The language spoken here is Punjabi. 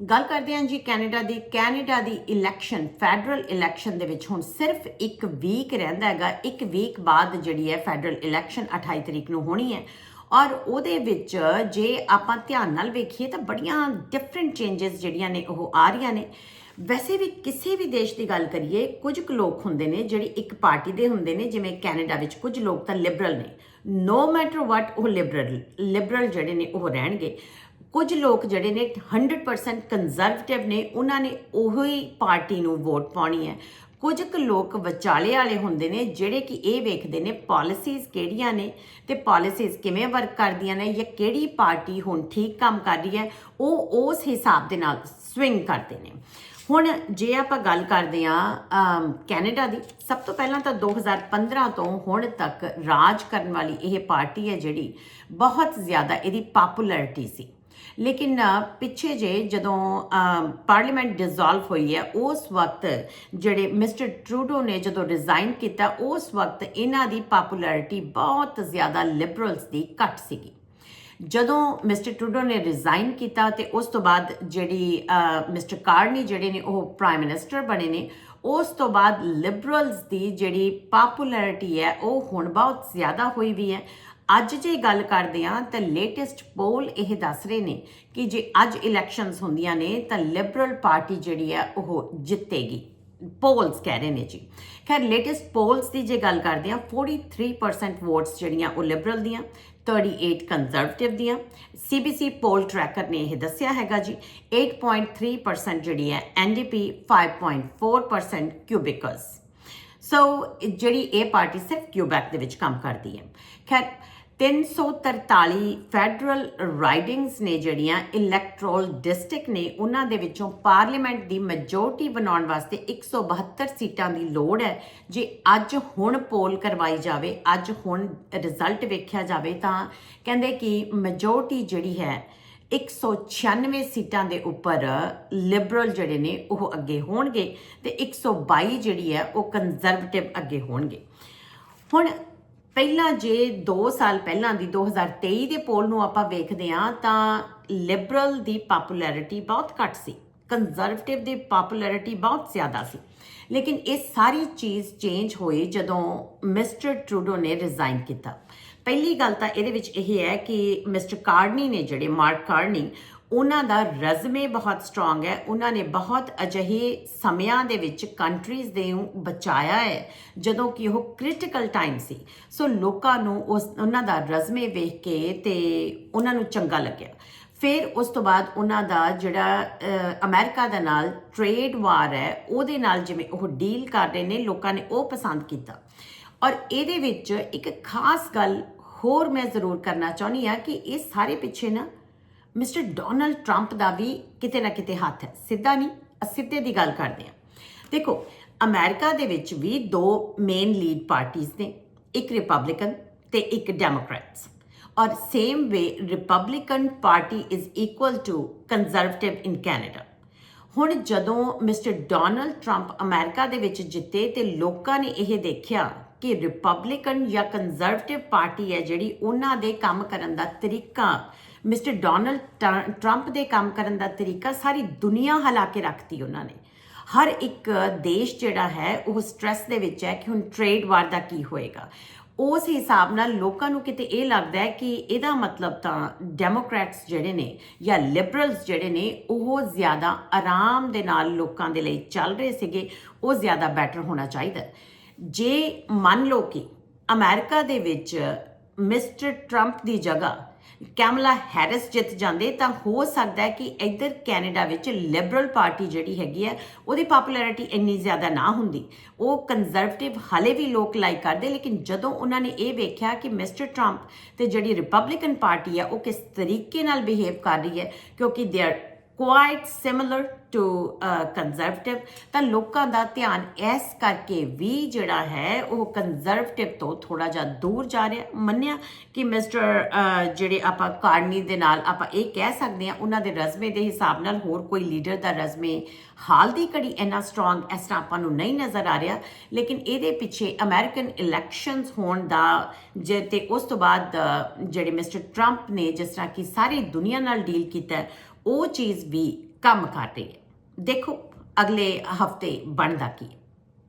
ਗੱਲ ਕਰਦੇ ਹਾਂ ਜੀ ਕੈਨੇਡਾ ਦੀ। ਕੈਨੇਡਾ ਦੀ ਇਲੈਕਸ਼ਨ ਫੈਡਰਲ ਇਲੈਕਸ਼ਨ ਦੇ ਵਿੱਚ ਹੁਣ ਸਿਰਫ ਇੱਕ ਵੀਕ ਰਹਿੰਦਾ ਹੈਗਾ। ਇੱਕ ਵੀਕ ਬਾਅਦ ਜਿਹੜੀ ਹੈ ਫੈਡਰਲ ਇਲੈਕਸ਼ਨ 28 ਤਰੀਕ ਨੂੰ ਹੋਣੀ ਹੈ। ਔਰ ਉਹਦੇ ਵਿੱਚ ਜੇ ਆਪਾਂ ਧਿਆਨ ਨਾਲ ਵੇਖੀਏ ਤਾਂ ਬੜੀਆਂ ਡਿਫਰੈਂਟ ਚੇਂਜਸ ਜਿਹੜੀਆਂ ਨੇ ਉਹ ਆ ਰਹੀਆਂ ਨੇ। ਵੈਸੇ ਵੀ ਕਿਸੇ ਵੀ ਦੇਸ਼ ਦੀ ਗੱਲ ਕਰੀਏ, ਕੁਝ ਕੁ ਲੋਕ ਹੁੰਦੇ ਨੇ ਜਿਹੜੀ ਇੱਕ ਪਾਰਟੀ ਦੇ ਹੁੰਦੇ ਨੇ, ਜਿਵੇਂ ਕੈਨੇਡਾ ਵਿੱਚ ਕੁਝ ਲੋਕ ਤਾਂ ਲਿਬਰਲ ਨੇ। ਨੋ ਮੈਟਰ ਵਾਟ ਉਹ ਲਿਬਰਲ ਲਿਬਰਲ ਜਿਹੜੇ ਨੇ ਉਹ ਰਹਿਣਗੇ। ਕੁਝ ਲੋਕ ਜਿਹੜੇ ਨੇ 100% ਕੰਜ਼ਰਵੇਟਿਵ ਨੇ, ਉਹਨਾਂ ਨੇ ਉਹੀ ਪਾਰਟੀ ਨੂੰ ਵੋਟ ਪਾਉਣੀ ਹੈ। ਕੁਝ ਕੁ ਲੋਕ ਵਿਚਾਲੇ ਵਾਲੇ ਹੁੰਦੇ ਨੇ ਜਿਹੜੇ ਕਿ ਇਹ ਵੇਖਦੇ ਨੇ ਪਾਲਿਸੀਜ਼ ਕਿਹੜੀਆਂ ਨੇ ਤੇ ਪਾਲਿਸੀਜ਼ ਕਿਵੇਂ ਵਰਕ ਕਰਦੀਆਂ ਨੇ ਜਾਂ ਕਿਹੜੀ ਪਾਰਟੀ ਹੁਣ ਠੀਕ ਕੰਮ ਕਰ ਰਹੀ ਹੈ, ਉਹ ਉਸ ਹਿਸਾਬ ਦੇ ਨਾਲ ਸਵਿੰਗ ਕਰਦੇ ਨੇ। ਹੁਣ ਜੇ ਆਪਾਂ ਗੱਲ ਕਰਦੇ ਹਾਂ ਕੈਨੇਡਾ ਦੀ, ਸਭ ਤੋਂ ਪਹਿਲਾਂ ਤਾਂ 2015 ਤੋਂ ਹੁਣ ਤੱਕ ਰਾਜ ਕਰਨ ਵਾਲੀ ਇਹ ਪਾਰਟੀ ਹੈ ਜਿਹੜੀ ਬਹੁਤ ਜ਼ਿਆਦਾ ਇਹਦੀ ਪਪੂਲੈਰਿਟੀ ਸੀ। ਲੇਕਿਨ ਪਿੱਛੇ ਜੇ ਜਦੋਂ ਪਾਰਲੀਮੈਂਟ ਡਿਸੋਲਵ ਹੋਈ ਹੈ, ਉਸ ਵਕਤ ਜਿਹੜੇ ਮਿਸਟਰ ਟਰੂਡੋ ਨੇ ਜਦੋਂ ਰਿਜ਼ਾਈਨ ਕੀਤਾ, ਉਸ ਵਕਤ ਇਹਨਾਂ ਦੀ ਪਪੂਲੈਰਿਟੀ ਬਹੁਤ ਜ਼ਿਆਦਾ ਲਿਬਰਲਸ ਦੀ ਘੱਟ ਸੀਗੀ। ਜਦੋਂ ਮਿਸਟਰ ਟਰੂਡੋ ਨੇ ਰਿਜ਼ਾਈਨ ਕੀਤਾ ਤੇ ਉਸ ਤੋਂ ਬਾਅਦ ਜਿਹੜੀ ਮਿਸਟਰ ਕਾਰਨੀ ਜਿਹੜੇ ਨੇ, ਉਹ ਪ੍ਰਾਈਮ ਮਿਨਿਸਟਰ ਬਣੇ ਨੇ, ਉਸ ਤੋਂ ਬਾਅਦ ਲਿਬਰਲਸ ਦੀ ਜਿਹੜੀ ਪਪੂਲੈਰਿਟੀ ਹੈ, ਉਹ ਹੁਣ ਬਹੁਤ ਜ਼ਿਆਦਾ ਹੋਈ ਵੀ ਹੈ। ਅੱਜ ਜੇ ਗੱਲ ਕਰਦੇ ਆ ਤਾਂ ਲੇਟੈਸਟ ਪੋਲ ਇਹ ਦੱਸ ਰਹੇ ਨੇ ਕਿ ਜੇ ਅੱਜ ਇਲੈਕਸ਼ਨਸ ਹੁੰਦੀਆਂ ਨੇ ਤਾਂ ਲਿਬਰਲ ਪਾਰਟੀ ਜਿਹੜੀ ਹੈ ਉਹ ਜਿੱਤੇਗੀ। ਪੋਲਸ ਕਹਿ ਰਹੇ ਨੇ ਜੀ। ਖੈਰ ਲੇਟੈਸਟ ਪੋਲਸ ਦੀ ਜੇ ਗੱਲ ਕਰਦੇ ਆ 43% ਵੋਟਸ ਜਿਹੜੀਆਂ ਉਹ ਲਿਬਰਲ ਦੀਆਂ 38 ਕੰਜ਼ਰਵੇਟਿਵ ਦੀਆਂ। CBC ਪੋਲ ਟਰੈਕਰ ਨੇ ਇਹ ਦੱਸਿਆ ਹੈਗਾ ਜੀ 8.3% ਜਿਹੜੀ ਹੈ NDP 5.4% ਕਿਊਬਿਕਸ ਸੋ ਜਿਹੜੀ ਇਹ ਪਾਰਟੀ ਸਿਰਫ ਕਿਊਬੈਕ ਦੇ ਵਿੱਚ ਕੰਮ ਕਰਦੀ ਹੈ। ਖੈਰ 343 ਫੈਡਰਲ ਰਾਈਡਿੰਗਸ ਨੇ ਜਿਹੜੀਆਂ ਇਲੈਕਟਰਲ ਡਿਸਟ੍ਰਿਕਟ ਨੇ, ਉਹਨਾਂ ਦੇ ਵਿੱਚੋਂ ਪਾਰਲੀਮੈਂਟ ਦੀ ਮੈਜੋਰਟੀ ਬਣਾਉਣ ਵਾਸਤੇ 172 ਸੀਟਾਂ ਦੀ ਲੋੜ ਹੈ। ਜੇ ਅੱਜ ਹੁਣ ਪੋਲ ਕਰਵਾਈ ਜਾਵੇ, ਅੱਜ ਹੁਣ ਰਿਜ਼ਲਟ ਵੇਖਿਆ ਜਾਵੇ, ਤਾਂ ਕਹਿੰਦੇ ਕਿ ਮੈਜੋਰਟੀ ਜਿਹੜੀ ਹੈ 196 ਸੀਟਾਂ ਦੇ ਉੱਪਰ ਲਿਬਰਲ ਜਿਹੜੇ ਨੇ, ਉਹ ਅੱਗੇ ਹੋਣਗੇ ਤੇ 122 ਜਿਹੜੀ ਹੈ, ਉਹ ਕੰਜ਼ਰਵੇਟਿਵ ਅੱਗੇ ਹੋਣਗੇ। ਹੁਣ ਪਹਿਲਾਂ ਜੇ 2 ਸਾਲ ਪਹਿਲਾਂ ਦੀ 2023 ਦੇ ਪੋਲ ਨੂੰ ਆਪਾਂ ਵੇਖਦੇ ਹਾਂ, ਤਾਂ ਲਿਬਰਲ ਦੀ ਪਪੂਲੈਰਿਟੀ ਬਹੁਤ ਘੱਟ ਸੀ। ਕੰਜ਼ਰਵੇਟਿਵ ਦੀ ਪਪੂਲੈਰਿਟੀ ਬਹੁਤ ਜ਼ਿਆਦਾ ਸੀ। ਲੇਕਿਨ ਇਹ ਸਾਰੀ ਚੀਜ਼ ਚੇਂਜ ਹੋਈ ਜਦੋਂ ਮਿਸਟਰ ਟਰੂਡੋ ਨੇ ਰਿਜ਼ਾਈਨ ਕੀਤਾ। ਪਹਿਲੀ ਗੱਲ ਤਾਂ ਇਹਦੇ ਵਿੱਚ ਇਹ ਹੈ ਕਿ ਮਿਸਟਰ ਕਾਰਨੀ ਨੇ ਜਿਹੜੇ ਮਾਰਕ ਕਾਰਨੀ ਉਹਨਾਂ ਦਾ ਰੈਜ਼ਮੇ ਬਹੁਤ ਸਟਰੋਂਗ ਹੈ। ਉਹਨਾਂ ਨੇ ਬਹੁਤ ਅਜਿਹੇ ਸਮਿਆਂ ਦੇ ਵਿੱਚ ਕੰਟਰੀਜ਼ ਦੇ ਨੂੰ ਬਚਾਇਆ ਹੈ ਜਦੋਂ ਕਿ ਉਹ ਕ੍ਰਿਟੀਕਲ ਟਾਈਮ ਸੀ। ਸੋ ਲੋਕਾਂ ਨੂੰ ਉਸ ਉਹਨਾਂ ਦਾ ਰੈਜ਼ਮੇ ਵੇਖ ਕੇ ਤੇ ਉਹਨਾਂ ਨੂੰ ਚੰਗਾ ਲੱਗਿਆ। ਫਿਰ ਉਸ ਤੋਂ ਬਾਅਦ ਉਹਨਾਂ ਦਾ ਜਿਹੜਾ ਅ, ਅਮਰੀਕਾ ਦੇ ਨਾਲ ਟ੍ਰੇਡ ਵਾਰ ਹੈ ਉਹਦੇ ਨਾਲ ਜਿਵੇਂ ਉਹ ਡੀਲ ਕਰ ਰਹੇ ਨੇ ਲੋਕਾਂ ਨੇ ਉਹ ਪਸੰਦ ਕੀਤਾ। ਔਰ ਇਹਦੇ ਵਿੱਚ ਇੱਕ ਖਾਸ ਗੱਲ ਹੋਰ ਮੈਂ ਜ਼ਰੂਰ ਕਰਨਾ ਚਾਹੁੰਦੀ ਆ ਕਿ ਇਹ ਸਾਰੇ ਪਿੱਛੇ ਨਾ ਮਿਸਟਰ ਡੋਨਲਡ ਟਰੰਪ ਦਾ ਵੀ ਕਿਤੇ ਨਾ ਕਿਤੇ ਹੱਥ ਹੈ। ਸਿੱਧਾ ਨਹੀਂ ਅਸਿੱਧੇ ਦੀ ਗੱਲ ਕਰਦੇ ਹਾਂ। ਦੇਖੋ, ਅਮਰੀਕਾ ਦੇ ਵਿੱਚ ਵੀ ਦੋ ਮੇਨ ਲੀਡ ਪਾਰਟੀਆਂ ਨੇ, ਇੱਕ ਰਿਪਬਲਿਕਨ ਤੇ ਇੱਕ ਡੈਮੋਕ੍ਰੈਟਸ ਔਰ same way Republican party is equal to Conservative in Canada ਹੁਣ ਜਦੋਂ ਮਿਸਟਰ ਡੋਨਲਡ ਟਰੰਪ ਅਮਰੀਕਾ ਦੇ ਵਿੱਚ ਜਿੱਤੇ ਤੇ ਲੋਕਾਂ ਨੇ ਇਹ ਦੇਖਿਆ ਕਿ ਰਿਪਬਲਿਕਨ ਜਾਂ ਕੰਜ਼ਰਵੇਟਿਵ ਪਾਰਟੀ ਹੈ ਜਿਹੜੀ ਉਹਨਾਂ ਦੇ ਕੰਮ ਕਰਨ ਦਾ ਤਰੀਕਾ ਮਿਸਟਰ ਡੋਨਲਡ ਟ- ਟਰੰਪ ਦੇ ਕੰਮ ਕਰਨ ਦਾ ਤਰੀਕਾ ਸਾਰੀ ਦੁਨੀਆ ਹਿਲਾ ਕੇ ਰੱਖਤੀ ਉਹਨਾਂ ਨੇ। ਹਰ ਇੱਕ ਦੇਸ਼ ਜਿਹੜਾ ਹੈ, ਉਹ ਸਟ੍ਰੈਸ ਦੇ ਵਿੱਚ ਹੈ ਕਿ ਹੁਣ ਟ੍ਰੇਡ ਵਾਰ ਦਾ ਕੀ ਹੋਏਗਾ। ਉਸ ਹਿਸਾਬ ਨਾਲ ਲੋਕਾਂ ਨੂੰ ਕਿਤੇ ਇਹ ਲੱਗਦਾ ਹੈ ਕਿ ਇਹਦਾ ਮਤਲਬ ਤਾਂ ਡੈਮੋਕ੍ਰੈਟਸ ਜਿਹੜੇ ਨੇ ਜਾਂ ਲਿਬਰਲਸ ਜਿਹੜੇ ਨੇ, ਉਹ ਜ਼ਿਆਦਾ ਆਰਾਮ ਦੇ ਨਾਲ ਲੋਕਾਂ ਦੇ ਲਈ ਚੱਲ ਰਹੇ ਸੀਗੇ, ਉਹ ਜ਼ਿਆਦਾ ਬੈਟਰ ਹੋਣਾ ਚਾਹੀਦਾ ਜੇ ਮੰਨ ਲਓ ਕਿ ਅਮਰੀਕਾ ਦੇ ਵਿੱਚ ਮਿਸਟਰ ਟਰੰਪ ਦੀ ਜਗ੍ਹਾ ਕੈਮਲਾ ਹੈਰਿਸ ਜਿੱਤ ਜਾਂਦੇ, ਤਾਂ ਹੋ ਸਕਦਾ ਹੈ ਕਿ ਇੱਧਰ ਕੈਨੇਡਾ ਵਿੱਚ ਲਿਬਰਲ ਪਾਰਟੀ ਜਿਹੜੀ ਹੈਗੀ ਹੈ, ਉਹਦੀ ਪਪੂਲੈਰਿਟੀ ਇੰਨੀ ਜ਼ਿਆਦਾ ਨਾ ਹੁੰਦੀ। ਉਹ ਕੰਜ਼ਰਵੇਟਿਵ ਹਲੇ ਵੀ ਲੋਕ ਲਾਈਕ ਕਰਦੇ, ਲੇਕਿਨ ਜਦੋਂ ਉਹਨਾਂ ਨੇ ਇਹ ਵੇਖਿਆ ਕਿ ਮਿਸਟਰ ਟਰੰਪ ਤੇ ਜਿਹੜੀ ਰਿਪਬਲਿਕਨ ਪਾਰਟੀ ਹੈ, ਉਹ ਕਿਸ ਤਰੀਕੇ ਨਾਲ ਬਿਹੇਵ ਕਰ ਰਹੀ ਹੈ, ਕਿਉਂਕਿ they are quite similar to conservative ਤਾਂ ਲੋਕਾਂ ਦਾ ਧਿਆਨ ਇਸ ਕਰਕੇ ਵੀ ਜਿਹੜਾ ਹੈ, ਉਹ ਕੰਜ਼ਰਵੇਟਿਵ ਤੋਂ ਥੋੜਾ ਜਿਹਾ ਦੂਰ ਜਾ ਰਿਹਾ। ਮੰਨਿਆ ਕਿ ਮਿਸਟਰ ਜਿਹੜੇ ਆਪਾਂ ਕਾਰਨੀ ਦੇ ਨਾਲ ਆਪਾਂ ਇਹ ਕਹਿ ਸਕਦੇ ਹਾਂ, ਉਹਨਾਂ ਦੇ ਰਜ਼ਮੇ ਦੇ ਹਿਸਾਬ ਨਾਲ ਹੋਰ ਕੋਈ ਲੀਡਰ ਦਾ ਰਜ਼ਮੇ ਹਾਲ ਦੀ ਘੜੀ ਇੰਨਾ ਸਟਰੋਂਗ ਇਸ ਤਰ੍ਹਾਂ ਆਪਾਂ ਨੂੰ ਨਹੀਂ ਨਜ਼ਰ ਆ ਰਿਹਾ। ਲੇਕਿਨ ਇਹਦੇ ਪਿੱਛੇ ਅਮਰੀਕਨ ਇਲੈਕਸ਼ਨਸ ਹੋਣ ਦਾ ਜੇ ਤੇ ਉਸ ਤੋਂ ਬਾਅਦ ਜਿਹੜੇ ਮਿਸਟਰ ਟਰੰਪ ਨੇ ਜਿਸ ਤਰ੍ਹਾਂ ਕਿ ਸਾਰੀ ਦੁਨੀਆ ਨਾਲ ਡੀਲ ਕੀਤਾ ਉਹ ਚੀਜ਼ ਵੀ ਕੰਮ ਕਰ ਰਹੀ ਹੈ ਦੇਖੋ ਅਗਲੇ ਹਫ਼ਤੇ ਬਣਦਾ ਕੀ